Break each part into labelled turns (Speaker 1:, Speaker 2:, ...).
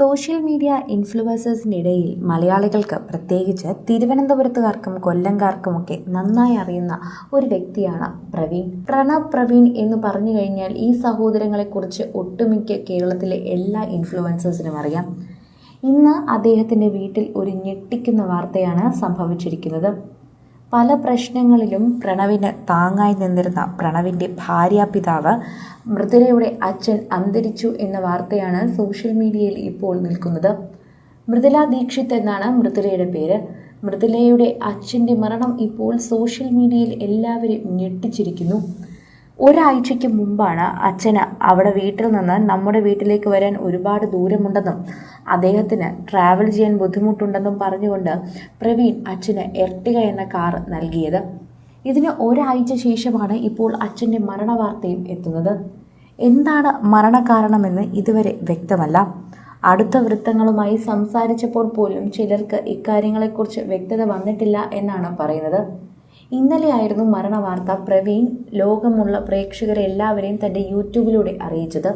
Speaker 1: Social media ഇൻഫ്ലുവൻസേഴ്സിനിടയിൽ മലയാളികൾക്ക് പ്രത്യേകിച്ച് തിരുവനന്തപുരത്തുകാർക്കും കൊല്ലംകാർക്കുമൊക്കെ നന്നായി അറിയുന്ന ഒരു വ്യക്തിയാണ് പ്രവീൺ. പ്രണവ് പ്രവീൺ എന്ന് പറഞ്ഞു കഴിഞ്ഞാൽ ഈ സഹോദരങ്ങളെക്കുറിച്ച് ഒട്ടുമിക്ക കേരളത്തിലെ എല്ലാ ഇൻഫ്ലുവൻസേഴ്സിനും അറിയാം. ഇന്ന് അദ്ദേഹത്തിന്റെ വീട്ടിൽ ഒരു ഞെട്ടിക്കുന്ന വാർത്തയാണ് സംഭവിച്ചിരിക്കുന്നത്. പല പ്രശ്നങ്ങളിലും പ്രണവിന് താങ്ങായി നിന്നിരുന്ന പ്രണവിന്റെ ഭാര്യാപിതാവ് മൃദുലയുടെ അച്ഛൻ അന്തരിച്ചു എന്ന വാർത്തയാണ് സോഷ്യൽ മീഡിയയിൽ ഇപ്പോൾ നിൽക്കുന്നത്. മൃദുല ദീക്ഷിത് എന്നാണ് മൃദുലയുടെ പേര്. മൃദുലയുടെ അച്ഛന്റെ മരണം ഇപ്പോൾ സോഷ്യൽ മീഡിയയിൽ എല്ലാവരും ഞെട്ടിച്ചിരിക്കുന്നു. ഒരാഴ്ചയ്ക്ക് മുമ്പാണ് അച്ഛന് അവിടെ വീട്ടിൽ നിന്ന് നമ്മുടെ വീട്ടിലേക്ക് വരാൻ ഒരുപാട് ദൂരമുണ്ടെന്നും അദ്ദേഹത്തിന് ട്രാവൽ ചെയ്യാൻ ബുദ്ധിമുട്ടുണ്ടെന്നും പറഞ്ഞുകൊണ്ട് പ്രവീൺ അച്ഛന് എർട്ടിക എന്ന കാർ നൽകിയത്. ഇതിന് ഒരാഴ്ച ശേഷമാണ് ഇപ്പോൾ അച്ഛന്റെ മരണവാർത്തയും എത്തുന്നത്. എന്താണ് മരണകാരണമെന്ന് ഇതുവരെ വ്യക്തമല്ല. അടുത്ത വൃത്തങ്ങളുമായി സംസാരിച്ചപ്പോൾ പോലും ചിലർക്ക് ഇക്കാര്യങ്ങളെക്കുറിച്ച് വ്യക്തത വന്നിട്ടില്ല എന്നാണ് പറയുന്നത്. ഇന്നലെയായിരുന്നു മരണവാർത്ത പ്രവീൺ ലോകമുള്ള പ്രേക്ഷകരെ എല്ലാവരെയും തന്റെ യൂട്യൂബിലൂടെ അറിയിച്ചത്.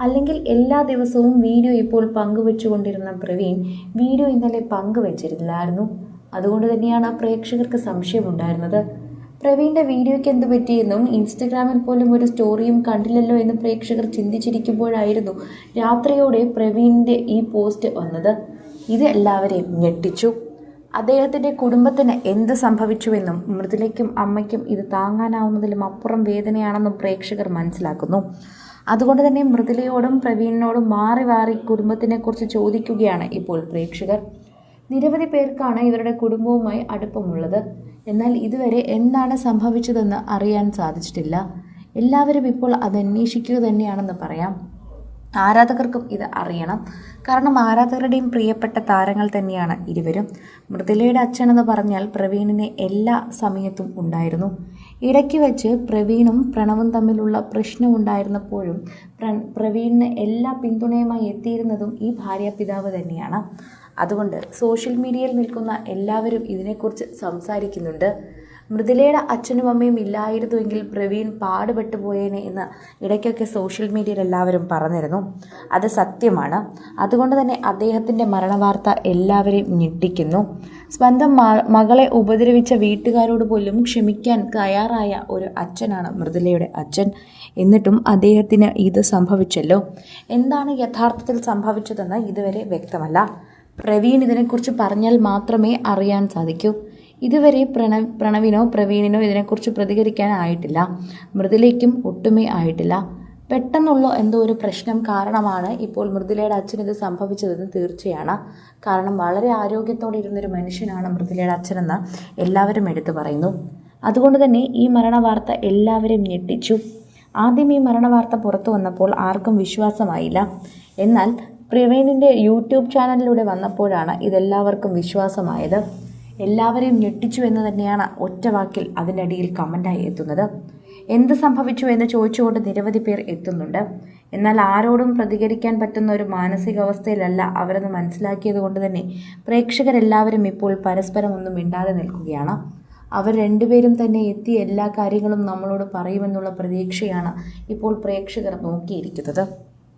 Speaker 1: അല്ലെങ്കിൽ എല്ലാ ദിവസവും വീഡിയോ ഇപ്പോൾ പങ്കുവെച്ചുകൊണ്ടിരുന്ന പ്രവീൺ വീഡിയോ ഇന്നലെ പങ്കുവെച്ചിരുന്നില്ലായിരുന്നു. അതുകൊണ്ട് തന്നെയാണ് ആ പ്രേക്ഷകർക്ക് സംശയമുണ്ടായിരുന്നത്. പ്രവീണിന്റെ വീഡിയോയ്ക്ക് എന്ത് പറ്റിയെന്നും ഇൻസ്റ്റഗ്രാമിൽ പോലും ഒരു സ്റ്റോറിയും കണ്ടില്ലല്ലോ എന്ന് പ്രേക്ഷകർ ചിന്തിച്ചിരിക്കുമ്പോഴായിരുന്നു രാത്രിയോടെ പ്രവീണിന്റെ ഈ പോസ്റ്റ് വന്നത്. ഇത് എല്ലാവരെയും ഞെട്ടിച്ചു. അദ്ദേഹത്തിന്റെ കുടുംബത്തിന് എന്ത് സംഭവിച്ചുവെന്നും മൃദുലയ്ക്കും അമ്മയ്ക്കും ഇത് താങ്ങാനാവുന്നതിലും അപ്പുറം വേദനയാണെന്നും പ്രേക്ഷകർ മനസ്സിലാക്കുന്നു. അതുകൊണ്ട് തന്നെ മൃദുലയോടും പ്രവീണിനോടും മാറി മാറി കുടുംബത്തിനെക്കുറിച്ച് ചോദിക്കുകയാണ് ഇപ്പോൾ പ്രേക്ഷകർ. നിരവധി പേർക്കാണ് ഇവരുടെ കുടുംബവുമായി അടുപ്പമുള്ളത്. എന്നാൽ ഇതുവരെ എന്താണ് സംഭവിച്ചതെന്ന് അറിയാൻ സാധിച്ചിട്ടില്ല. എല്ലാവരും ഇപ്പോൾ അത് അന്വേഷിക്കുക തന്നെയാണെന്ന് പറയാം. ആരാധകർക്കും ഇത് അറിയണം. കാരണം ആരാധകരുടെയും പ്രിയപ്പെട്ട താരങ്ങൾ തന്നെയാണ് ഇരുവരും. മൃദുലയുടെ അച്ഛനെന്ന് പറഞ്ഞാൽ പ്രവീണിനെ എല്ലാ സമയത്തും ഉണ്ടായിരുന്നു. ഇടയ്ക്ക് വെച്ച് പ്രവീണും പ്രണവും തമ്മിലുള്ള പ്രശ്നം ഉണ്ടായിരുന്നപ്പോഴും പ്ര പ്രവീണിന് എല്ലാ പിന്തുണയുമായി എത്തിയിരുന്നതും ഈ ഭാര്യാപിതാവ് തന്നെയാണ്. അതുകൊണ്ട് സോഷ്യൽ മീഡിയയിൽ നിൽക്കുന്ന എല്ലാവരും ഇതിനെക്കുറിച്ച് സംസാരിക്കുന്നുണ്ട്. മൃദുലയുടെ അച്ഛനും അമ്മയും ഇല്ലായിരുന്നുവെങ്കിൽ പ്രവീൺ പാടുപെട്ടു പോയേനെ എന്ന് ഇടയ്ക്കൊക്കെ സോഷ്യൽ മീഡിയയിൽ എല്ലാവരും പറഞ്ഞിരുന്നു. അത് സത്യമാണ്. അതുകൊണ്ട് തന്നെ അദ്ദേഹത്തിന്റെ മരണവാർത്ത എല്ലാവരെയും ഞെട്ടിക്കുന്നു. സ്വന്തം മകളെ ഉപദ്രവിച്ച വീട്ടുകാരോട് പോലും ക്ഷമിക്കാൻ തയ്യാറായ ഒരു അച്ഛനാണ് മൃദുലയുടെ അച്ഛൻ. എന്നിട്ടും അദ്ദേഹത്തിന് ഇത് സംഭവിച്ചല്ലോ. എന്താണ് യഥാർത്ഥത്തിൽ സംഭവിച്ചതെന്ന് ഇതുവരെ വ്യക്തമല്ല. പ്രവീൺ ഇതിനെക്കുറിച്ച് പറഞ്ഞാൽ മാത്രമേ അറിയാൻ സാധിക്കൂ. ഇതുവരെ പ്രണ പ്രണവിനോ പ്രവീണിനോ ഇതിനെക്കുറിച്ച് പ്രതികരിക്കാൻ ആയിട്ടില്ല മൃദുലയ്ക്കും ഒട്ടുമേ ആയിട്ടില്ല. പെട്ടെന്നുള്ള എന്തോ ഒരു പ്രശ്നം കാരണമാണ് ഇപ്പോൾ മൃദുലയുടെ അച്ഛൻ ഇത് സംഭവിച്ചതെന്ന് തീർച്ചയാണ്. കാരണം വളരെ ആരോഗ്യത്തോടെ ഇരുന്നൊരു മനുഷ്യനാണ് മൃദുലയുടെ അച്ഛനെന്ന് എല്ലാവരും എടുത്തു പറയുന്നു. അതുകൊണ്ട് തന്നെ ഈ മരണ വാർത്ത എല്ലാവരെയും ഞെട്ടിച്ചു. ആദ്യം ഈ മരണ വാർത്ത പുറത്തു വന്നപ്പോൾ ആർക്കും വിശ്വാസമായില്ല. എന്നാൽ പ്രവീണിന്റെ യൂട്യൂബ് ചാനലിലൂടെ വന്നപ്പോഴാണ് ഇതെല്ലാവർക്കും വിശ്വാസമായത്. എല്ലാവരെയും ഞെട്ടിച്ചു എന്ന് തന്നെയാണ് ഒറ്റ വാക്കിൽ അതിനടിയിൽ കമന്റായി എത്തുന്നത്. എന്ത് സംഭവിച്ചു എന്ന് ചോദിച്ചുകൊണ്ട് നിരവധി പേർ എത്തുന്നുണ്ട്. എന്നാൽ ആരോടും പ്രതികരിക്കാൻ പറ്റുന്ന ഒരു മാനസികാവസ്ഥയിലല്ല അവരെന്ന് മനസ്സിലാക്കിയത് കൊണ്ട് തന്നെ പ്രേക്ഷകരെല്ലാവരും ഇപ്പോൾ പരസ്പരം ഒന്നും മിണ്ടാതെ നിൽക്കുകയാണ്. അവർ രണ്ടുപേരും തന്നെ എത്തി എല്ലാ കാര്യങ്ങളും നമ്മളോട് പറയുമെന്നുള്ള പ്രതീക്ഷയാണ് ഇപ്പോൾ പ്രേക്ഷകർ നോക്കിയിരിക്കുന്നത്.